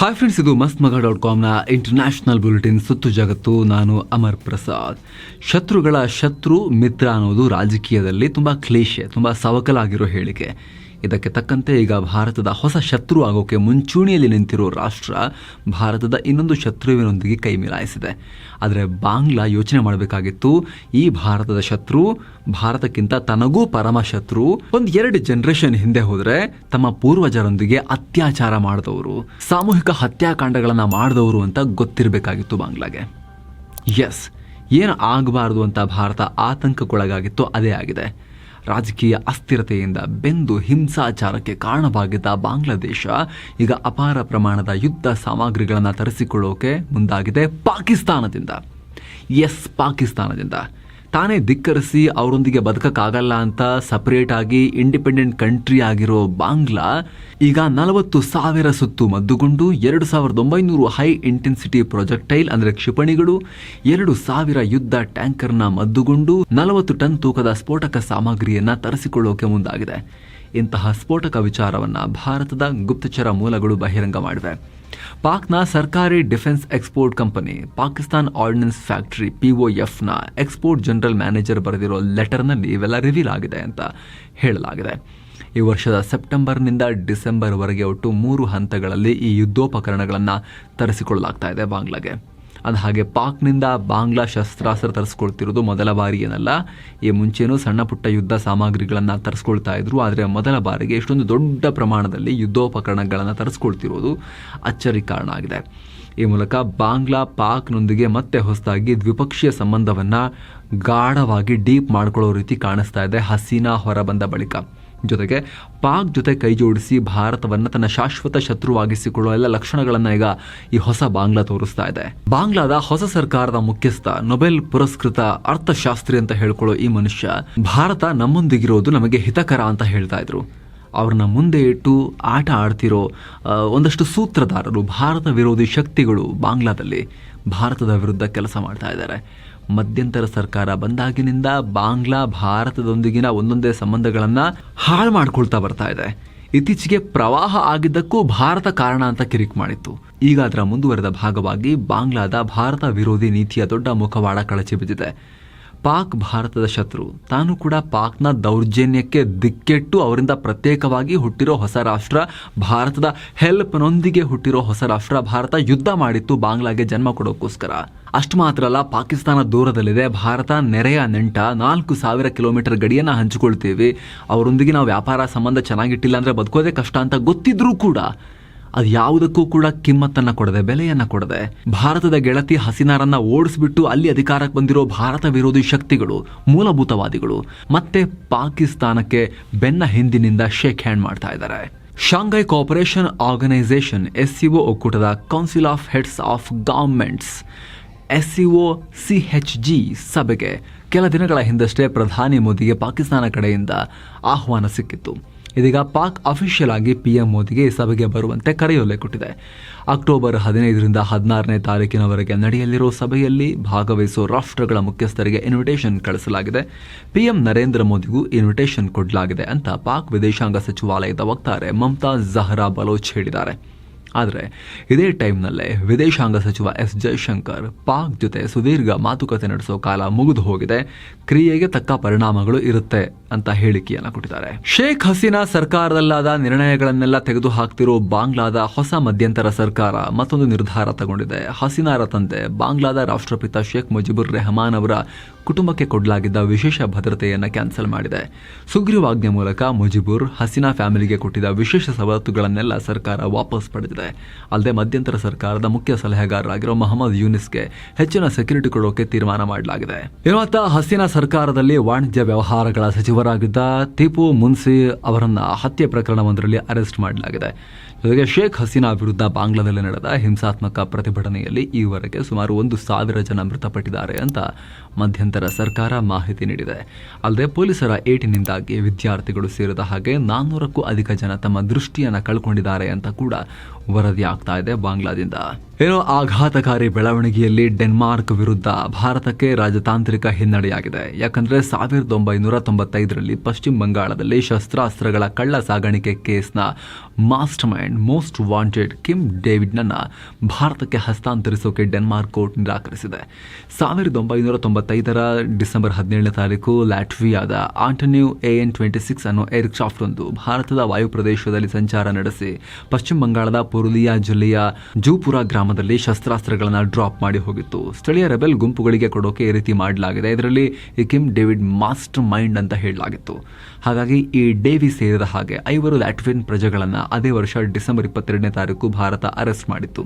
Hi friends ಇದು ಮಸ್ತ್ ಮಗ ಡಾಟ್ ಕಾಮ್ನ ಇಂಟರ್ನ್ಯಾಷನಲ್ ಬುಲೆಟಿನ್ ಸುತ್ತು ಜಗತ್ತು. ನಾನು ಅಮರ್ ಪ್ರಸಾದ್. ಶತ್ರುಗಳ ಶತ್ರು, ಮಿತ್ರ ಅನ್ನೋದು ರಾಜಕೀಯದಲ್ಲಿ ತುಂಬ ಕ್ಲೇಷೆ, ತುಂಬ ಸವಕಲಾಗಿರೋ ಹೇಳಿಕೆ. ಇದಕ್ಕೆ ತಕ್ಕಂತೆ ಈಗ ಭಾರತದ ಹೊಸ ಶತ್ರು ಆಗೋಕೆ ಮುಂಚೂಣಿಯಲ್ಲಿ ನಿಂತಿರೋ ರಾಷ್ಟ್ರ ಭಾರತದ ಇನ್ನೊಂದು ಶತ್ರುವಿನೊಂದಿಗೆ ಕೈ ಮಿಲಾಯಿಸಿದೆ. ಆದರೆ ಬಾಂಗ್ಲಾ ಯೋಚನೆ ಮಾಡಬೇಕಾಗಿತ್ತು, ಈ ಭಾರತದ ಶತ್ರು, ಭಾರತಕ್ಕಿಂತ ತನಗೂ ಪರಮ ಶತ್ರು, ಒಂದು ಎರಡು ಜನರೇಷನ್ ಹಿಂದೆ ಹೋದರೆ ತಮ್ಮ ಪೂರ್ವಜರೊಂದಿಗೆ ಅತ್ಯಾಚಾರ ಮಾಡಿದವರು, ಸಾಮೂಹಿಕ ಹತ್ಯಾಕಾಂಡಗಳನ್ನು ಮಾಡಿದವರು ಅಂತ ಗೊತ್ತಿರಬೇಕಾಗಿತ್ತು ಬಾಂಗ್ಲಾಗೆ. ಎಸ್ ಏನು ಆಗಬಾರ್ದು ಅಂತ ಭಾರತ ಆತಂಕಕ್ಕೊಳಗಾಗಿತ್ತು ಅದೇ ಆಗಿದೆ. ರಾಜಕೀಯ ಅಸ್ಥಿರತೆಯಿಂದ ಬೆಂದು ಹಿಂಸಾಚಾರಕ್ಕೆ ಕಾರಣವಾಗಿದ್ದ ಬಾಂಗ್ಲಾದೇಶ ಈಗ ಅಪಾರ ಪ್ರಮಾಣದ ಯುದ್ಧ ಸಾಮಗ್ರಿಗಳನ್ನು ತರಿಸಿಕೊಳ್ಳೋಕೆ ಮುಂದಾಗಿದೆ ಪಾಕಿಸ್ತಾನದಿಂದ. ಎಸ್, ಪಾಕಿಸ್ತಾನದಿಂದ. ತಾನೇ ಧಿಕ್ಕರಿಸಿ ಅವರೊಂದಿಗೆ ಬದುಕಕ್ಕಾಗಲ್ಲ ಅಂತ ಸಪರೇಟ್ ಆಗಿ ಇಂಡಿಪೆಂಡೆಂಟ್ ಕಂಟ್ರಿ ಆಗಿರೋ ಬಾಂಗ್ಲಾ ಈಗ ನಲವತ್ತು ಸಾವಿರ ಸುತ್ತು ಮದ್ದುಗೊಂಡು ಎರಡು ಸಾವಿರದ ಒಂಬೈನೂರು ಹೈ ಇಂಟೆನ್ಸಿಟಿ ಪ್ರೊಜೆಕ್ಟೈಲ್ ಅಂದರೆ ಕ್ಷಿಪಣಿಗಳು, ಎರಡು ಸಾವಿರ ಯುದ್ಧ ಟ್ಯಾಂಕರ್ನ ಮದ್ದುಗೊಂಡು ನಲವತ್ತು ಟನ್ ತೂಕದ ಸ್ಫೋಟಕ ಸಾಮಗ್ರಿಯನ್ನು ತರಿಸಿಕೊಳ್ಳೋಕೆ ಮುಂದಾಗಿದೆ. ಇಂತಹ ಸ್ಫೋಟಕ ವಿಚಾರವನ್ನು ಭಾರತದ ಗುಪ್ತಚರ ಮೂಲಗಳು ಬಹಿರಂಗ ಮಾಡಿವೆ. ಪಾಕ್ನ ಸರ್ಕಾರಿ defence export company, Pakistan ordnance factory ಎಫ್ನ export general manager ಬರೆದಿರೋ ಲೆಟರ್ನಲ್ಲಿ ಇವೆಲ್ಲ ರಿವೀಲ್ ಆಗಿದೆ ಅಂತ ಹೇಳಲಾಗಿದೆ. ಈ ವರ್ಷದ ಸೆಪ್ಟೆಂಬರ್ನಿಂದ ಡಿಸೆಂಬರ್ವರೆಗೆ ಒಟ್ಟು ಮೂರು ಹಂತಗಳಲ್ಲಿ ಈ ಯುದ್ಧೋಪಕರಣಗಳನ್ನು ತರಿಸಿಕೊಳ್ಳಲಾಗ್ತಾ ಇದೆ ಬಾಂಗ್ಲಾಗೆ. ಅದು ಹಾಗೆ ಪಾಕ್ನಿಂದ ಬಾಂಗ್ಲಾ ಶಸ್ತ್ರಾಸ್ತ್ರ ತರಿಸ್ಕೊಳ್ತಿರೋದು ಮೊದಲ ಬಾರಿ ಏನಲ್ಲ, ಈ ಮುಂಚೆನೂ ಸಣ್ಣ ಪುಟ್ಟ ಯುದ್ಧ ಸಾಮಗ್ರಿಗಳನ್ನು ತರಿಸ್ಕೊಳ್ತಾ ಇದ್ರು, ಆದರೆ ಮೊದಲ ಬಾರಿಗೆ ಇಷ್ಟೊಂದು ದೊಡ್ಡ ಪ್ರಮಾಣದಲ್ಲಿ ಯುದ್ಧೋಪಕರಣಗಳನ್ನು ತರಿಸ್ಕೊಳ್ತಿರೋದು ಅಚ್ಚರಿ ಕಾರಣ ಆಗಿದೆ. ಈ ಮೂಲಕ ಬಾಂಗ್ಲಾ ಪಾಕ್ನೊಂದಿಗೆ ಮತ್ತೆ ಹೊಸದಾಗಿ ದ್ವಿಪಕ್ಷೀಯ ಸಂಬಂಧವನ್ನು ಗಾಢವಾಗಿ ಡೀಪ್ ಮಾಡ್ಕೊಳ್ಳೋ ರೀತಿ ಕಾಣಿಸ್ತಾ ಇದೆ ಹಸೀನಾ ಹೊರಬಂದ ಬಳಿಕ. ಜೊತೆಗೆ ಪಾಕ್ ಜೊತೆ ಕೈ ಜೋಡಿಸಿ ಭಾರತವನ್ನು ತನ್ನ ಶಾಶ್ವತ ಶತ್ರುವಾಗಿಸಿಕೊಳ್ಳುವ ಎಲ್ಲ ಲಕ್ಷಣಗಳನ್ನು ಈಗ ಈ ಹೊಸ ಬಾಂಗ್ಲಾ ತೋರಿಸ್ತಾ ಇದೆ. ಬಾಂಗ್ಲಾದ ಹೊಸ ಸರ್ಕಾರದ ಮುಖ್ಯಸ್ಥ ನೊಬೆಲ್ ಪುರಸ್ಕೃತ ಅರ್ಥಶಾಸ್ತ್ರಿ ಅಂತ ಹೇಳ್ಕೊಳ್ಳೋ ಈ ಮನುಷ್ಯ ಭಾರತ ನಮ್ಮೊಂದಿಗಿರೋದು ನಮಗೆ ಹಿತಕರ ಅಂತ ಹೇಳ್ತಾ ಇದ್ರು. ಅವ್ರನ್ನ ಮುಂದೆ ಇಟ್ಟು ಆಟ ಆಡ್ತಿರೋ ಒಂದಷ್ಟು ಸೂತ್ರಧಾರರು, ಭಾರತ ವಿರೋಧಿ ಶಕ್ತಿಗಳು ಬಾಂಗ್ಲಾದಲ್ಲಿ ಭಾರತದ ವಿರುದ್ಧ ಕೆಲಸ ಮಾಡ್ತಾ ಇದ್ದಾರೆ. ಮಧ್ಯಂತರ ಸರ್ಕಾರ ಬಂದಾಗಿನಿಂದ ಬಾಂಗ್ಲಾ ಭಾರತದೊಂದಿಗಿನ ಒಂದೊಂದೇ ಸಂಬಂಧಗಳನ್ನು ಹಾಳು ಮಾಡ್ಕೊಳ್ತಾ ಬರ್ತಾ ಇದೆ. ಇತ್ತೀಚೆಗೆ ಪ್ರವಾಹ ಆಗಿದ್ದಕ್ಕೂ ಭಾರತ ಕಾರಣ ಅಂತ ಕಿರಿಕ್ ಮಾಡಿತ್ತು. ಈಗ ಅದರ ಮುಂದುವರೆದ ಭಾಗವಾಗಿ ಬಾಂಗ್ಲಾದ ಭಾರತ ವಿರೋಧಿ ನೀತಿಯ ದೊಡ್ಡ ಮುಖವಾಡ ಕಳಚಿ ಬಿದ್ದಿದೆ. ಪಾಕ್ ಭಾರತದ ಶತ್ರು. ತಾನು ಕೂಡ ಪಾಕ್ನ ದೌರ್ಜನ್ಯಕ್ಕೆ ದಿಕ್ಕೆಟ್ಟು ಅವರಿಂದ ಪ್ರತ್ಯೇಕವಾಗಿ ಹುಟ್ಟಿರೋ ಹೊಸ ರಾಷ್ಟ್ರ ಭಾರತದ ಹೆಲ್ಪ್ನೊಂದಿಗೆ ಹುಟ್ಟಿರೋ ಹೊಸ ರಾಷ್ಟ್ರ ಭಾರತ ಯುದ್ಧ ಮಾಡಿತ್ತು, ಬಾಂಗ್ಲಾಗೆ ಜನ್ಮ ಕೊಡೋಕ್ಕೋಸ್ಕರ. ಅಷ್ಟು ಮಾತ್ರ ಅಲ್ಲ, ಪಾಕಿಸ್ತಾನ ದೂರದಲ್ಲಿದೆ. ಭಾರತ ನೆರೆಯ ನೆಂಟ. ನಾಲ್ಕು ಸಾವಿರ ಕಿಲೋಮೀಟರ್ ಗಡಿಯನ್ನು ಹಂಚಿಕೊಳ್ತೀವಿ. ಅವರೊಂದಿಗೆ ನಾವು ವ್ಯಾಪಾರ ಸಂಬಂಧ ಚೆನ್ನಾಗಿಟ್ಟಿಲ್ಲ ಅಂದರೆ ಬದುಕೋದೇ ಕಷ್ಟ ಅಂತ ಗೊತ್ತಿದ್ರೂ ಕೂಡ ಅದು ಯಾವುದಕ್ಕೂ ಕೂಡ ಕಿಮ್ಮತ್ತನ್ನ ಕೊಡದೆ, ಬೆಲೆಯನ್ನ ಕೊಡದೆ, ಭಾರತದ ಗೆಳತಿ ಹಸಿನಾರನ್ನ ಓಡಿಸ್ಬಿಟ್ಟು ಅಲ್ಲಿ ಅಧಿಕಾರಕ್ಕೆ ಬಂದಿರೋ ಭಾರತ ವಿರೋಧಿ ಶಕ್ತಿಗಳು, ಮೂಲಭೂತವಾದಿಗಳು, ಮತ್ತೆ ಪಾಕಿಸ್ತಾನಕ್ಕೆ ಬೆನ್ನ ಹಿಂದಿನಿಂದ ಶೇಕ್ ಹ್ಯಾಂಡ್ ಮಾಡ್ತಾ ಇದ್ದಾರೆ. ಶಾಂಘೈ ಕೋಪರೇಷನ್ ಆರ್ಗನೈಸೇಷನ್ ಎಸ್ಸಿಒ ಒಕ್ಕೂಟದ council of heads of governments SCO G ಸಭೆಗೆ ಕೆಲ ದಿನಗಳ ಹಿಂದಷ್ಟೇ ಪ್ರಧಾನಿ ಮೋದಿಗೆ ಪಾಕಿಸ್ತಾನ ಕಡೆಯಿಂದ ಆಹ್ವಾನ ಸಿಕ್ಕಿತ್ತು. ಇದೀಗ ಪಾಕ್ ಅಫಿಷಿಯಲ್ ಆಗಿ ಪಿಎಂ ಮೋದಿಗೆ ಸಭೆಗೆ ಬರುವಂತೆ ಕರೆಯೊಲೆ ಕೊಟ್ಟಿದೆ. ಅಕ್ಟೋಬರ್ ಹದಿನೈದರಿಂದ ಹದಿನಾರನೇ ತಾರೀಕಿನವರೆಗೆ ನಡೆಯಲಿರೋ ಸಭೆಯಲ್ಲಿ ಭಾಗವಹಿಸುವ ರಾಷ್ಟ್ರಗಳ ಮುಖ್ಯಸ್ಥರಿಗೆ ಇನ್ವಿಟೇಷನ್ ಕಳಿಸಲಾಗಿದೆ. ಪಿಎಂ ನರೇಂದ್ರ ಮೋದಿಗೂ ಇನ್ವಿಟೇಷನ್ ಕೊಡಲಾಗಿದೆ ಅಂತ ಪಾಕ್ ವಿದೇಶಾಂಗ ಸಚಿವಾಲಯದ ವಕ್ತಾರೆ ಮಮತಾಜ್ ಜಹರಾ ಬಲೋಚ್ ಹೇಳಿದ್ದಾರೆ. ಆದರೆ ಇದೇ ಟೈಮ್ನಲ್ಲೇ ವಿದೇಶಾಂಗ ಸಚಿವ ಎಸ್ ಜೈಶಂಕರ್ ಪಾಕ್ ಜೊತೆ ಸುದೀರ್ಘ ಮಾತುಕತೆ ನಡೆಸೋ ಕಾಲ ಮುಗಿದು ಹೋಗಿದೆ. ಕ್ರಿಯೆಗೆ ತಕ್ಕ ಪರಿಣಾಮಗಳು ಇರುತ್ತೆ ಅಂತ ಹೇಳಿಕೆಯನ್ನು ಕೊಟ್ಟಿದ್ದಾರೆ. ಶೇಖ್ ಹಸೀನಾ ಸರ್ಕಾರದಲ್ಲಾದ ನಿರ್ಣಯಗಳನ್ನೆಲ್ಲ ತೆಗೆದು ಹಾಕ್ತಿರೋ ಬಾಂಗ್ಲಾದ ಹೊಸ ಮಧ್ಯಂತರ ಸರ್ಕಾರ ಮತ್ತೊಂದು ನಿರ್ಧಾರ ತಗೊಂಡಿದೆ. ಹಸೀನಾರ ತಂದೆ ಬಾಂಗ್ಲಾದ ರಾಷ್ಟ್ರಪಿತ ಶೇಖ್ ಮುಜಿಬುರ್ ರೆಹಮಾನ್ ಅವರ ಕುಟುಂಬಕ್ಕೆ ಕೊಡಲಾಗಿದ್ದ ವಿಶೇಷ ಭದ್ರತೆಯನ್ನು ಕ್ಯಾನ್ಸಲ್ ಮಾಡಿದೆ. ಸುಗ್ರೀವಾಜ್ಞೆ ಮೂಲಕ ಮುಜಿಬುರ್ ಹಸೀನಾ ಫ್ಯಾಮಿಲಿಗೆ ಕೊಟ್ಟಿದ್ದ ವಿಶೇಷ ಸವಲತ್ತುಗಳನ್ನೆಲ್ಲ ಸರ್ಕಾರ ವಾಪಸ್ ಪಡೆದಿದೆ. ಅಲ್ಲದೆ ಮಧ್ಯಂತರ ಸರ್ಕಾರದ ಮುಖ್ಯ ಸಲಹೆಗಾರರಾಗಿರೋ ಮೊಹಮ್ಮದ್ ಯೂನಿಸ್ಗೆ ಹೆಚ್ಚಿನ ಸೆಕ್ಯೂರಿಟಿ ಕೊಡೋಕೆ ತೀರ್ಮಾನ ಮಾಡಲಾಗಿದೆ. ಇವತ್ತ ಹಸೀನಾ ಸರ್ಕಾರದಲ್ಲಿ ವಾಣಿಜ್ಯ ವ್ಯವಹಾರಗಳ ಸಚಿವರಾಗಿದ್ದ ಟಿಪು ಮುನ್ಸಿ ಅವರನ್ನ ಹತ್ಯೆ ಪ್ರಕರಣವೊಂದರಲ್ಲಿ ಅರೆಸ್ಟ್ ಮಾಡಲಾಗಿದೆ. ಜೊತೆಗೆ ಶೇಖ್ ಹಸೀನಾ ವಿರುದ್ಧ ಬಾಂಗ್ಲಾದಲ್ಲಿ ನಡೆದ ಹಿಂಸಾತ್ಮಕ ಪ್ರತಿಭಟನೆಯಲ್ಲಿ ಈವರೆಗೆ ಸುಮಾರು ಒಂದು ಸಾವಿರ ಜನ ಮೃತಪಟ್ಟಿದ್ದಾರೆ ಅಂತ ಮಧ್ಯಂತರ ಸರ್ಕಾರ ಮಾಹಿತಿ ನೀಡಿದೆ. ಅಲ್ಲದೆ ಪೊಲೀಸರ ಏಟಿನಿಂದಾಗಿ ವಿದ್ಯಾರ್ಥಿಗಳು ಸೇರಿದ ಹಾಗೆ ನಾನ್ನೂರಕ್ಕೂ ಅಧಿಕ ಜನ ತಮ್ಮ ದೃಷ್ಟಿಯನ್ನು ಕಳ್ಕೊಂಡಿದ್ದಾರೆ ಅಂತ ಕೂಡ ವರದಿ ಆಗ್ತಾ ಇದೆ ಬಾಂಗ್ಲಾದಿಂದ. ಏನೋ ಆಘಾತಕಾರಿ ಬೆಳವಣಿಗೆಯಲ್ಲಿ ಡೆನ್ಮಾರ್ಕ್ ವಿರುದ್ಧ ಭಾರತಕ್ಕೆ ರಾಜತಾಂತ್ರಿಕ ಹಿನ್ನಡೆಯಾಗಿದೆ. ಯಾಕಂದ್ರೆ ಸಾವಿರದ ಒಂಬೈನೂರ ತೊಂಬತ್ತೈದರಲ್ಲಿ ಪಶ್ಚಿಮ ಬಂಗಾಳದಲ್ಲಿ ಶಸ್ತ್ರಾಸ್ತ್ರಗಳ ಕಳ್ಳ ಸಾಗಾಣಿಕೆ ಕೇಸ್ನ master mind most wanted Kim ಡೇವಿಡ್ನನ್ನ ಭಾರತಕ್ಕೆ ಹಸ್ತಾಂತರಿಸೋಕೆ ಡೆನ್ಮಾರ್ಕ್ ಕೋರ್ಟ್ ನಿರಾಕರಿಸಿದೆ. ಸಾವಿರದ ಒಂಬೈನೂರ ತೊಂಬತ್ತೈದರ ಡಿಸೆಂಬರ್ ಹದಿನೇಳನೇ ತಾರೀಕು ಲ್ಯಾಟ್ವಿಯಾದ Antonov A N twenty six ಅನ್ನೋ ಏರ್ಕ್ರಾಫ್ಟ್ ಒಂದು ಭಾರತದ ವಾಯುಪ್ರದೇಶದಲ್ಲಿ ಸಂಚಾರ ನಡೆಸಿ ಪಶ್ಚಿಮ ಬಂಗಾಳದ ಪುರುಲಿಯಾ ಜಿಲ್ಲೆಯ ಜೂಪುರ ಗ್ರಾಮದಲ್ಲಿ ಶಸ್ತ್ರಾಸ್ತ್ರಗಳನ್ನು ಡ್ರಾಪ್ ಮಾಡಿ ಹೋಗಿತ್ತು. ಸ್ಥಳೀಯ ರೆಬೆಲ್ ಗುಂಪುಗಳಿಗೆ ಕೊಡೋಕೆ ಈ ರೀತಿ ಮಾಡಲಾಗಿದೆ. ಇದರಲ್ಲಿ ಕಿಮ್ ಡೇವಿಡ್ ಮಾಸ್ಟರ್ ಮೈಂಡ್ ಅಂತ ಹೇಳಲಾಗಿತ್ತು. ಹಾಗಾಗಿ ಈ ಡೇವಿ ಸೇರಿದ ಹಾಗೆ ಐವರು ಲ್ಯಾಟ್ವಿನ್ ಪ್ರಜೆಗಳನ್ನು ಅದೇ ವರ್ಷ ಡಿಸೆಂಬರ್ ಇಪ್ಪತ್ತೆರಡನೇ ತಾರೀಕು ಭಾರತ ಅರೆಸ್ಟ್ ಮಾಡಿತ್ತು.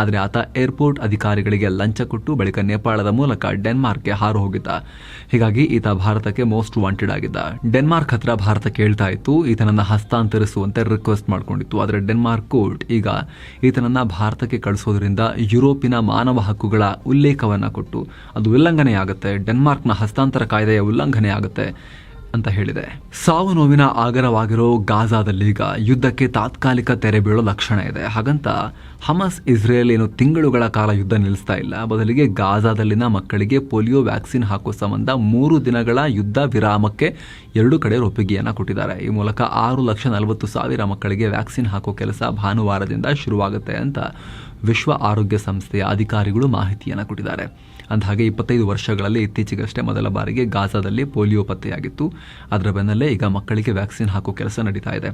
ಆದರೆ ಆತ ಏರ್ಪೋರ್ಟ್ ಅಧಿಕಾರಿಗಳಿಗೆ ಲಂಚ ಕೊಟ್ಟು ಬಳಿಕ ನೇಪಾಳದ ಮೂಲಕ ಡೆನ್ಮಾರ್ಕ್ಗೆ ಹಾರು ಹೋಗಿದ್ದ. ಹೀಗಾಗಿ ಈತ ಭಾರತಕ್ಕೆ ಮೋಸ್ಟ್ ವಾಂಟೆಡ್ ಆಗಿದ್ದ. ಡೆನ್ಮಾರ್ಕ್ ಹತ್ರ ಭಾರತ ಕೇಳ್ತಾ ಇತ್ತು, ಈತನನ್ನ ಹಸ್ತಾಂತರಿಸುವಂತೆ ರಿಕ್ವೆಸ್ಟ್ ಮಾಡ್ಕೊಂಡಿತ್ತು. ಆದರೆ ಡೆನ್ಮಾರ್ಕ್ ಕೋರ್ಟ್ ಈಗ ಈತನನ್ನ ಭಾರತಕ್ಕೆ ಕಳಿಸೋದ್ರಿಂದ ಯುರೋಪಿನ ಮಾನವ ಹಕ್ಕುಗಳ ಉಲ್ಲೇಖವನ್ನು ಕೊಟ್ಟು, ಅದು ಉಲ್ಲಂಘನೆಯಾಗುತ್ತೆ ಡೆನ್ಮಾರ್ಕ್ನ ಹಸ್ತಾಂತರ ಕಾಯ್ದೆಯ ಉಲ್ಲಂಘನೆ ಆಗುತ್ತೆ ಅಂತ ಹೇಳಿದೆ. ಸಾವು ನೋವಿನ ಆಗರವಾಗಿರೋ ಈಗ ಯುದ್ಧಕ್ಕೆ ತಾತ್ಕಾಲಿಕ ತೆರೆ ಬೀಳೋ ಲಕ್ಷಣ ಇದೆ. ಹಾಗಂತ ಹಮಸ್ ಇಸ್ರೇಲ್ ಏನು ತಿಂಗಳುಗಳ ಕಾಲ ಯುದ್ಧ ನಿಲ್ಲಿಸ್ತಾ ಇಲ್ಲ. ಬದಲಿಗೆ ಗಾಜಾದಲ್ಲಿನ ಮಕ್ಕಳಿಗೆ ಪೋಲಿಯೋ ವ್ಯಾಕ್ಸಿನ್ ಹಾಕೋ ಸಂಬಂಧ ಮೂರು ದಿನಗಳ ಯುದ್ಧ ವಿರಾಮಕ್ಕೆ ಎರಡು ಕಡೆ ಒಪ್ಪಿಗೆಯನ್ನು ಕೊಟ್ಟಿದ್ದಾರೆ. ಈ ಮೂಲಕ ಆರು ಲಕ್ಷ ನಲವತ್ತು ಸಾವಿರ ಮಕ್ಕಳಿಗೆ ವ್ಯಾಕ್ಸಿನ್ ಹಾಕೋ ಕೆಲಸ ಭಾನುವಾರದಿಂದ ಶುರುವಾಗುತ್ತೆ ಅಂತ ವಿಶ್ವ ಆರೋಗ್ಯ ಸಂಸ್ಥೆಯ ಅಧಿಕಾರಿಗಳು ಮಾಹಿತಿಯನ್ನು ಕೊಟ್ಟಿದ್ದಾರೆ. ಅಂದಹಾಗೆ ಇಪ್ಪತ್ತೈದು ವರ್ಷಗಳಲ್ಲಿ ಇತ್ತೀಚೆಗಷ್ಟೇ ಮೊದಲ ಬಾರಿಗೆ ಗಾಜಾದಲ್ಲಿ ಪೋಲಿಯೋ ಪತ್ತೆಯಾಗಿತ್ತು. ಅದರ ಬೆನ್ನಲ್ಲೇ ಈಗ ಮಕ್ಕಳಿಗೆ ವ್ಯಾಕ್ಸಿನ್ ಹಾಕೋ ಕೆಲಸ ನಡೀತಾ ಇದೆ.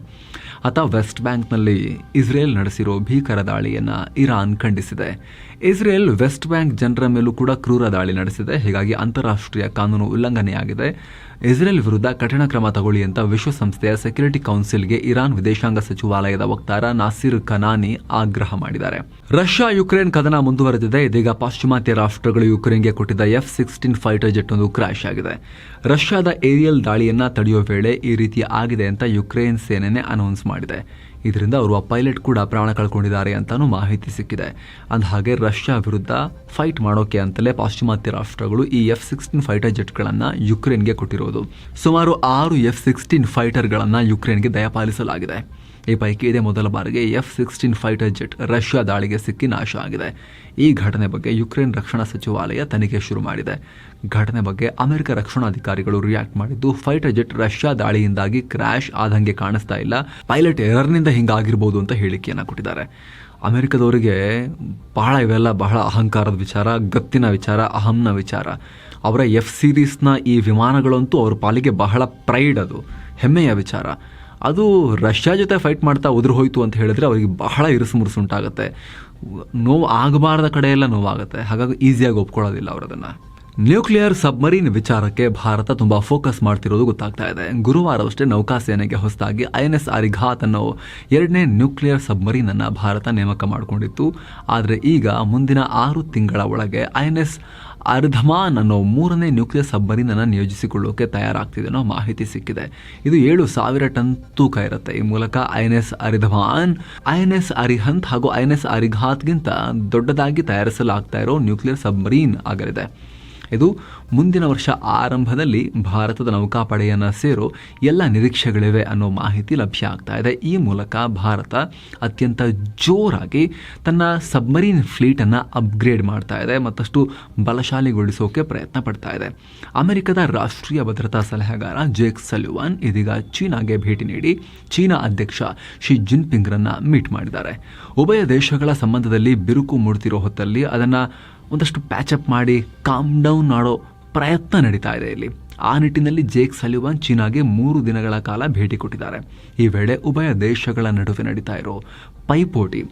ಆತ ವೆಸ್ಟ್ ಬ್ಯಾಂಕ್ನಲ್ಲಿ ಇಸ್ರೇಲ್ ನಡೆಸಿರೋ ಭೀಕರ ದಾಳಿಯನ್ನು ಇರಾನ್ ಖಂಡಿಸಿದೆ. ಇಸ್ರೇಲ್ ವೆಸ್ಟ್ ಬ್ಯಾಂಕ್ ಜನರ ಮೇಲೂ ಕೂಡ ಕ್ರೂರ ದಾಳಿ ನಡೆಸಿದೆ. ಹೀಗಾಗಿ ಅಂತಾರಾಷ್ಟ್ರೀಯ ಕಾನೂನು ಉಲ್ಲಂಘನೆಯಾಗಿದೆ. ಇಸ್ರೇಲ್ ವಿರುದ್ಧ ಕಠಿಣ ಕ್ರಮ ತಗೊಳ್ಳಿ ಅಂತ ವಿಶ್ವಸಂಸ್ಥೆಯ ಸೆಕ್ಯೂರಿಟಿ ಕೌನ್ಸಿಲ್ಗೆ ಇರಾನ್ ವಿದೇಶಾಂಗ ಸಚಿವಾಲಯದ ವಕ್ತಾರ ನಾಸಿರ್ ಖನಾನಿ ಆಗ್ರಹ ಮಾಡಿದ್ದಾರೆ. ರಷ್ಯಾ ಯುಕ್ರೇನ್ ಕದನ ಮುಂದುವರೆದಿದೆ. ಇದೀಗ ಪಾಶ್ಚಿಮಾತ್ಯ ರಾಷ್ಟ್ರಗಳು ಯುಕ್ರೇನ್ಗೆ ಕೊಟ್ಟಿದ್ದ ಎಫ್ ಸಿಕ್ಸ್ಟೀನ್ ಫೈಟರ್ ಜೆಟ್ ಒಂದು ಕ್ರಾಶ್ ಆಗಿದೆ. ರಷ್ಯಾದ ಏರಿಯಲ್ ದಾಳಿಯನ್ನ ತಡೆಯುವ ವೇಳೆ ಈ ರೀತಿ ಆಗಿದೆ ಅಂತ ಯುಕ್ರೇನ್ ಸೇನೆನೇ ಅನೌನ್ಸ್ ಮಾಡಿದೆ. ಇದರಿಂದ ಅವರು ಪೈಲಟ್ ಕೂಡ ಪ್ರಾಣ ಕಳ್ಕೊಂಡಿದ್ದಾರೆ ಅಂತಾನೂ ಮಾಹಿತಿ ಸಿಕ್ಕಿದೆ. ಅಂದಹಾಗೆ ರಷ್ಯಾ ವಿರುದ್ಧ ಫೈಟ್ ಮಾಡೋಕೆ ಅಂತಲೇ ಪಾಶ್ಚಿಮಾತ್ಯ ರಾಷ್ಟ್ರಗಳು ಈ ಎಫ್ ಸಿಕ್ಸ್ಟೀನ್ ಫೈಟರ್ ಜೆಟ್ಗಳನ್ನು ಯುಕ್ರೇನ್ಗೆ ಕೊಟ್ಟಿರೋದು. ಸುಮಾರು ಆರು ಎಫ್ ಸಿಕ್ಸ್ಟೀನ್ ಫೈಟರ್ಗಳನ್ನು ಯುಕ್ರೇನ್ಗೆ ದಯಪಾಲಿಸಲಾಗಿದೆ. ಈ ಪೈಕಿ ಇದೇ ಮೊದಲ ಬಾರಿಗೆ F sixteen fighter jet Russia ದಾಳಿಗೆ ಸಿಕ್ಕಿ ನಾಶ ಆಗಿದೆ. ಈ ಘಟನೆ ಬಗ್ಗೆ ಯುಕ್ರೇನ್ ರಕ್ಷಣಾ ಸಚಿವಾಲಯ ತನಿಖೆ ಶುರು ಮಾಡಿದೆ. ಘಟನೆ ಬಗ್ಗೆ ಅಮೆರಿಕ ರಕ್ಷಣಾಧಿಕಾರಿಗಳು ರಿಯಾಕ್ಟ್ ಮಾಡಿದ್ದು ಫೈಟರ್ ಜೆಟ್ ರಷ್ಯಾ ದಾಳಿಯಿಂದಾಗಿ ಕ್ರ್ಯಾಶ್ ಆದಂಗೆ ಕಾಣಿಸ್ತಾ ಇಲ್ಲ. ಪೈಲಟ್ ಎರರ್ನಿಂದ ಹಿಂಗಾಗಿರ್ಬೋದು ಅಂತ ಹೇಳಿಕೆಯನ್ನು ಕೊಟ್ಟಿದ್ದಾರೆ. ಅಮೆರಿಕದವರಿಗೆ ಬಹಳ ಇವೆಲ್ಲ ಬಹಳ ಅಹಂಕಾರದ ವಿಚಾರ, ಗತ್ತಿನ ವಿಚಾರ, ಅಹಂನ ವಿಚಾರ. ಅವರ ಎಫ್ ಸೀರೀಸ್ನ ಈ ವಿಮಾನಗಳಂತೂ ಅವ್ರ ಪಾಲಿಗೆ ಬಹಳ ಪ್ರೈಡ್ ಅದು. ಹೆಮ್ಮೆಯ ವಿಚಾರ. ಅದು ರಷ್ಯಾ ಜೊತೆ ಫೈಟ್ ಮಾಡ್ತಾ ಉದುರು ಹೋಯಿತು ಅಂತ ಹೇಳಿದ್ರೆ ಅವರಿಗೆ ಬಹಳ ಇರುಸು ಮುರುಸುಂಟಾಗುತ್ತೆ ನೋವು ಆಗಬಾರ್ದ ಕಡೆಯೆಲ್ಲ ನೋವಾಗುತ್ತೆ. ಹಾಗಾಗಿ ಈಸಿಯಾಗಿ ಒಪ್ಕೊಳ್ಳೋದಿಲ್ಲ ಅವರದನ್ನು ನ್ಯೂಕ್ಲಿಯರ್ ಸಬ್ಮರೀನ್ ವಿಚಾರಕ್ಕೆ ಭಾರತ ತುಂಬಾ ಫೋಕಸ್ ಮಾಡ್ತಿರೋದು ಗೊತ್ತಾಗ್ತಾ ಇದೆ. ಗುರುವಾರವಷ್ಟೇ ನೌಕಾಸೇನೆಗೆ ಹೊಸದಾಗಿ ಐ ಎನ್ ಎಸ್ ಅರಿಘಾತ್ ಅನ್ನೋ ಎರಡನೇ ನ್ಯೂಕ್ಲಿಯರ್ ಸಬ್ಮರೀನ್ ಅನ್ನು ಭಾರತ ನೇಮಕ ಮಾಡಿಕೊಂಡಿತ್ತು. ಆದರೆ ಈಗ ಮುಂದಿನ ಆರು ತಿಂಗಳ ಒಳಗೆ ಐ ಎನ್ ಎಸ್ ಅರ್ಧಮಾನ್ ಅನ್ನೋ ಮೂರನೇ ನ್ಯೂಕ್ಲಿಯರ್ ಸಬ್ಮರೀನ್ ಅನ್ನು ನಿಯೋಜಿಸಿಕೊಳ್ಳೋಕೆ ತಯಾರಾಗ್ತಿದೆ ಅನ್ನೋ ಮಾಹಿತಿ ಸಿಕ್ಕಿದೆ. ಇದು ಏಳು ಸಾವಿರ ಟನ್ ತೂಕ ಇರುತ್ತೆ. ಈ ಮೂಲಕ I N S Aridhaman, I N S Arihant ಹಾಗೂ ಐ ಎನ್ ಎಸ್ ಅರಿಘಾತ್ಗಿಂತ ದೊಡ್ಡದಾಗಿ ತಯಾರಿಸಲಾಗ್ತಾ ಇರೋ ನ್ಯೂಕ್ಲಿಯರ್ ಸಬ್ಮರೀನ್ ಆಗಲಿದೆ. ಇದು ಮುಂದಿನ ವರ್ಷ ಆರಂಭದಲ್ಲಿ ಭಾರತದ ನೌಕಾಪಡೆಯನ್ನು ಸೇರೋ ಎಲ್ಲ ನಿರೀಕ್ಷೆಗಳಿವೆ ಅನ್ನೋ ಮಾಹಿತಿ ಲಭ್ಯ ಆಗ್ತಾ ಇದೆ. ಈ ಮೂಲಕ ಭಾರತ ಅತ್ಯಂತ ಜೋರಾಗಿ ತನ್ನ ಸಬ್ಮರೀನ್ ಫ್ಲೀಟನ್ನು ಅಪ್ಗ್ರೇಡ್ ಮಾಡ್ತಾ ಇದೆ ಮತ್ತಷ್ಟು ಬಲಶಾಲಿಗೊಳಿಸೋಕೆ ಪ್ರಯತ್ನ ಪಡ್ತಾ ಇದೆ. ಅಮೆರಿಕದ ರಾಷ್ಟ್ರೀಯ ಭದ್ರತಾ ಸಲಹೆಗಾರ ಜೇಕ್ ಸಲ್ಯುವಾನ್ ಇದೀಗ ಚೀನಾಗೆ ಭೇಟಿ ನೀಡಿ ಚೀನಾ ಅಧ್ಯಕ್ಷ ಶಿ ಜಿನ್ಪಿಂಗ್ರನ್ನ ಮೀಟ್ ಮಾಡಿದ್ದಾರೆ. ಉಭಯ ದೇಶಗಳ ಸಂಬಂಧದಲ್ಲಿ ಬಿರುಕು ಮೂಡ್ತಿರೋ ಹೊತ್ತಲ್ಲಿ ಅದನ್ನು ಒಂದಷ್ಟು ಪ್ಯಾಚಪ್ ಮಾಡಿ ಕಾಮ್ ಡೌನ್ ಮಾಡೋ ಪ್ರಯತ್ನ ನಡೀತಾ ಇದೆ ಇಲ್ಲಿ. ಆ ನಿಟ್ಟಿನಲ್ಲಿ ಜೇಕ್ ಸಲಿವಾನ್ ಚೀನಾಗೆ ಮೂರು ದಿನಗಳ ಕಾಲ ಭೇಟಿ ಕೊಟ್ಟಿದ್ದಾರೆ. ಈ ವೇಳೆ ಉಭಯ ದೇಶಗಳ ನಡುವೆ ನಡೀತಾ ಇರೋ ಪೈಪೋಟಿ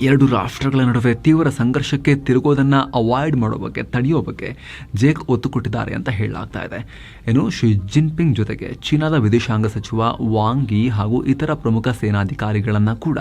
ಎರಡು ರಾಷ್ಟ್ರಗಳ ನಡುವೆ ತೀವ್ರ ಸಂಘರ್ಷಕ್ಕೆ ತಿರುಗೋದನ್ನು ಅವಾಯ್ಡ್ ಮಾಡೋ ಬಗ್ಗೆ, ತಡೆಯೋ ಬಗ್ಗೆ ಜೇಕ್ ಒತ್ತು ಕೊಟ್ಟಿದ್ದಾರೆ ಅಂತ ಹೇಳಲಾಗ್ತಾ ಇದೆ. ಏನು ಶಿ ಜಿನ್ಪಿಂಗ್ ಜೊತೆಗೆ ಚೀನಾದ ವಿದೇಶಾಂಗ ಸಚಿವ ವಾಂಗ್ ಯಿ ಹಾಗೂ ಇತರ ಪ್ರಮುಖ ಸೇನಾಧಿಕಾರಿಗಳನ್ನು ಕೂಡ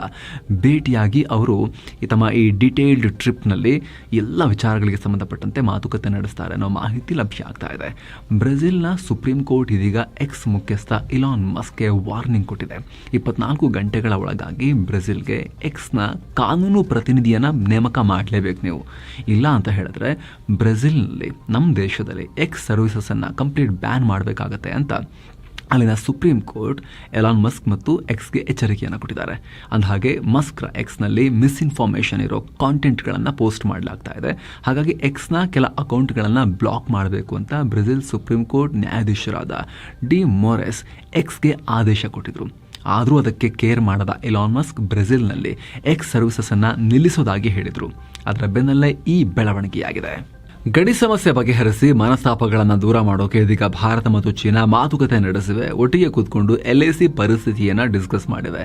ಭೇಟಿಯಾಗಿ ಅವರು ತಮ್ಮ ಈ ಡಿಟೇಲ್ಡ್ ಟ್ರಿಪ್ನಲ್ಲಿ ಎಲ್ಲ ವಿಚಾರಗಳಿಗೆ ಸಂಬಂಧಪಟ್ಟಂತೆ ಮಾತುಕತೆ ನಡೆಸ್ತಾರೆ ಅನ್ನೋ ಮಾಹಿತಿ ಲಭ್ಯ ಆಗ್ತಾ ಇದೆ. ಬ್ರೆಜಿಲ್ನ ಸುಪ್ರೀಂ ಕೋರ್ಟ್ ಇದೀಗ ಎಕ್ಸ್ ಮುಖ್ಯಸ್ಥ ಇಲಾನ್ ಮಸ್ಕ್ಗೆ ವಾರ್ನಿಂಗ್ ಕೊಟ್ಟಿದೆ. ಇಪ್ಪತ್ನಾಲ್ಕು ಗಂಟೆಗಳ ಒಳಗಾಗಿ ಬ್ರೆಜಿಲ್ಗೆ ಎಕ್ಸ್ನ ಕಾನೂನು ಪ್ರತಿನಿಧಿಯನ್ನ ನೇಮಕ ಮಾಡಲೇಬೇಕು ನೀವು. ಇಲ್ಲ ಅಂತ ಹೇಳಿದ್ರೆ, ಬ್ರೆಜಿಲ್ನಲ್ಲಿ ನಮ್ಮ ದೇಶದಲ್ಲಿ ಎಕ್ಸ್ ಸರ್ವಿಸಸನ್ನು ಕಂಪ್ಲೀಟ್ ಬ್ಯಾನ್ ಮಾಡಬೇಕಾಗತ್ತೆ ಅಂತ ಅಲ್ಲಿನ ಸುಪ್ರೀಂ ಕೋರ್ಟ್ ಎಲಾನ್ ಮಸ್ಕ್ ಮತ್ತು ಎಕ್ಸ್ಗೆ ಎಚ್ಚರಿಕೆಯನ್ನು ಕೊಟ್ಟಿದ್ದಾರೆ. ಅಂದಹಾಗೆ ಮಸ್ಕ್ರ ಎಕ್ಸ್ನಲ್ಲಿ ಮಿಸ್ಇನ್ಫಾರ್ಮೇಷನ್ ಇರೋ ಕಾಂಟೆಂಟ್ಗಳನ್ನು ಪೋಸ್ಟ್ ಮಾಡಲಾಗ್ತಾ ಇದೆ. ಹಾಗಾಗಿ ಎಕ್ಸ್ನ ಕೆಲ ಅಕೌಂಟ್ಗಳನ್ನು ಬ್ಲಾಕ್ ಮಾಡಬೇಕು ಅಂತ ಬ್ರೆಜಿಲ್ ಸುಪ್ರೀಂ ಕೋರ್ಟ್ ನ್ಯಾಯಾಧೀಶರಾದ ಡಿ ಮೊರೆಸ್ ಎಕ್ಸ್ಗೆ ಆದೇಶ ಕೊಟ್ಟಿದ್ರು. ಆದರೂ ಅದಕ್ಕೆ ಕೇರ್ ಮಾಡದ ಎಲಾನ್ ಮಸ್ಕ್ ಬ್ರೆಜಿಲ್ನಲ್ಲಿ ಎಕ್ಸ್ ಸರ್ವಿಸಸನ್ನು ನಿಲ್ಲಿಸೋದಾಗಿ ಹೇಳಿದರು. ಅದರ ಬೆನ್ನಲ್ಲೇ ಈ ಬೆಳವಣಿಗೆಯಾಗಿದೆ. ಗಡಿ ಸಮಸ್ಯೆ ಬಗೆಹರಿಸಿ ಮನಸ್ತಾಪಗಳನ್ನು ದೂರ ಮಾಡೋಕೆ ಇದೀಗ ಭಾರತ ಮತ್ತು ಚೀನಾ ಮಾತುಕತೆ ನಡೆಸಿವೆ. ಒಟ್ಟಿಗೆ ಕೂತ್ಕೊಂಡು ಎಲ್ಎಸಿ ಪರಿಸ್ಥಿತಿಯನ್ನು ಡಿಸ್ಕಸ್ ಮಾಡಿವೆ.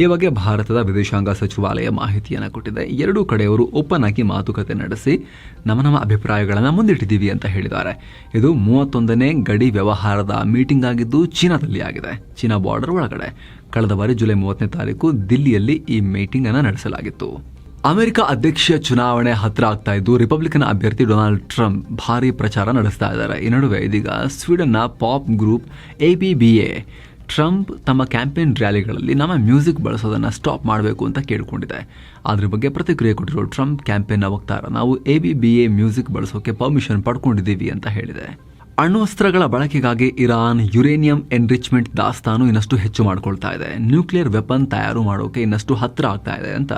ಈ ಬಗ್ಗೆ ಭಾರತದ ವಿದೇಶಾಂಗ ಸಚಿವಾಲಯ ಮಾಹಿತಿಯನ್ನು ಕೊಟ್ಟಿದೆ. ಎರಡೂ ಕಡೆಯವರು ಓಪನ್ ಆಗಿ ಮಾತುಕತೆ ನಡೆಸಿ ನಮ್ಮ ನಮ್ಮ ಅಭಿಪ್ರಾಯಗಳನ್ನು ಮುಂದಿಟ್ಟಿದ್ದೀವಿ ಅಂತ ಹೇಳಿದ್ದಾರೆ. ಇದು ಮೂವತ್ತೊಂದನೇ ಗಡಿ ವ್ಯವಹಾರದ ಮೀಟಿಂಗ್ ಆಗಿದ್ದು ಚೀನಾದಲ್ಲಿ ಆಗಿದೆ. ಚೀನಾ ಬಾರ್ಡರ್ ಒಳಗಡೆ. ಕಳೆದ ಬಾರಿ ಜುಲೈ ಮೂವತ್ತನೇ ತಾರೀಕು ದಿಲ್ಲಿಯಲ್ಲಿ ಈ ಮೀಟಿಂಗ್ ಅನ್ನು ನಡೆಸಲಾಗಿತ್ತು. ಅಮೆರಿಕ ಅಧ್ಯಕ್ಷೀಯ ಚುನಾವಣೆ ಹತ್ರ ಆಗ್ತಾ ಇದ್ದು, ರಿಪಬ್ಲಿಕನ್ ಅಭ್ಯರ್ಥಿ ಡೊನಾಲ್ಡ್ ಟ್ರಂಪ್ ಭಾರಿ ಪ್ರಚಾರ ನಡೆಸ್ತಾ ಇದ್ದಾರೆ. ಈ ನಡುವೆ ಇದೀಗ ಸ್ವೀಡನ್ನ pop group A B B A, Trump ತಮ್ಮ ಕ್ಯಾಂಪೇನ್ ರ್ಯಾಲಿಗಳಲ್ಲಿ ನಮ್ಮ ಮ್ಯೂಸಿಕ್ ಬಳಸೋದನ್ನು ಸ್ಟಾಪ್ ಮಾಡಬೇಕು ಅಂತ ಕೇಳಿಕೊಂಡಿದೆ. ಅದ್ರ ಬಗ್ಗೆ ಪ್ರತಿಕ್ರಿಯೆ ಕೊಟ್ಟಿರೋ ಟ್ರಂಪ್ ಕ್ಯಾಂಪೇನ್ನ ವಕ್ತಾರ, ನಾವು A B B A music ಬಳಸೋಕೆ permission ಪಡ್ಕೊಂಡಿದ್ದೀವಿ ಅಂತ ಹೇಳಿದೆ. ಅಣ್ವಸ್ತ್ರಗಳ ಬಳಕೆಗಾಗಿ ಇರಾನ್ ಯುರೇನಿಯಂ ಎನ್ರಿಚ್ಮೆಂಟ್ ದಾಸ್ತಾನು ಇನ್ನಷ್ಟು ಹೆಚ್ಚು ಮಾಡಿಕೊಳ್ತಾ ಇದೆ. ನ್ಯೂಕ್ಲಿಯರ್ ವೆಪನ್ ತಯಾರು ಮಾಡೋಕೆ ಇನ್ನಷ್ಟು ಹತ್ತಿರ ಆಗ್ತಾ ಇದೆ ಅಂತ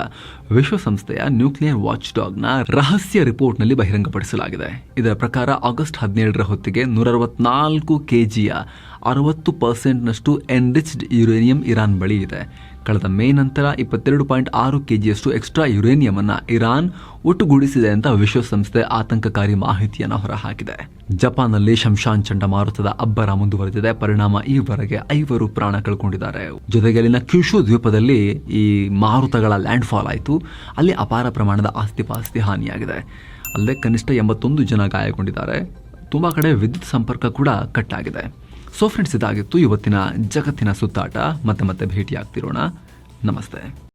ವಿಶ್ವಸಂಸ್ಥೆಯ ನ್ಯೂಕ್ಲಿಯರ್ ವಾಚ್ ಡಾಗ್ನ ರಹಸ್ಯ ರಿಪೋರ್ಟ್ನಲ್ಲಿ ಬಹಿರಂಗಪಡಿಸಲಾಗಿದೆ. ಇದರ ಪ್ರಕಾರ ಆಗಸ್ಟ್ ಹದಿನೇಳರ ಹೊತ್ತಿಗೆ ನೂರ ಅರವತ್ನಾಲ್ಕು ಕೆಜಿಯ ಅರವತ್ತು ಪರ್ಸೆಂಟ್ನಷ್ಟು ಎನ್ರಿಚ್ಡ್ ಯುರೇನಿಯಂ ಇರಾನ್ ಬಳಿ ಇದೆ. ಕಳೆದ ಮೇ ನಂತರ ಇಪ್ಪತ್ತೆರಡು ಪಾಯಿಂಟ್ ಆರು ಕೆಜಿಯಷ್ಟು ಎಕ್ಸ್ಟ್ರಾ ಯುರೇನಿಯಂ ಅನ್ನು ಇರಾನ್ ಒಟ್ಟುಗೂಡಿಸಿದೆ ಅಂತ ವಿಶ್ವಸಂಸ್ಥೆ ಆತಂಕಕಾರಿ ಮಾಹಿತಿಯನ್ನು ಹೊರಹಾಕಿದೆ. ಜಪಾನ್ನಲ್ಲಿ ಶಂಶಾನ್ ಚಂಡಮಾರುತದ ಅಬ್ಬರ ಮುಂದುವರೆದಿದೆ. ಪರಿಣಾಮ ಈವರೆಗೆ ಐವರು ಪ್ರಾಣ ಕಳ್ಕೊಂಡಿದ್ದಾರೆ. ಜೊತೆಗೆ ಅಲ್ಲಿನ ಕ್ಯೂಶು ದ್ವೀಪದಲ್ಲಿ ಈ ಮಾರುತಗಳ ಲ್ಯಾಂಡ್ ಫಾಲ್ ಆಯಿತು. ಅಲ್ಲಿ ಅಪಾರ ಪ್ರಮಾಣದ ಆಸ್ತಿಪಾಸ್ತಿ ಹಾನಿಯಾಗಿದೆ. ಅಲ್ಲದೆ ಕನಿಷ್ಠ ಎಂಬತ್ತೊಂದು ಜನ ಗಾಯಗೊಂಡಿದ್ದಾರೆ. ತುಂಬ ಕಡೆ ವಿದ್ಯುತ್ ಸಂಪರ್ಕ ಕೂಡ ಕಟ್ ಆಗಿದೆ ಸೊ ಫ್ರೆಂಡ್ಸ್ ಇದಾಗಿತ್ತು ಇವತ್ತಿನ ಜಗತ್ತಿನ ಸುತ್ತಾಟ. ಮತ್ತೆ ಮತ್ತೆ ಭೇಟಿಯಾಗ್ತಿರೋಣ. ನಮಸ್ತೆ.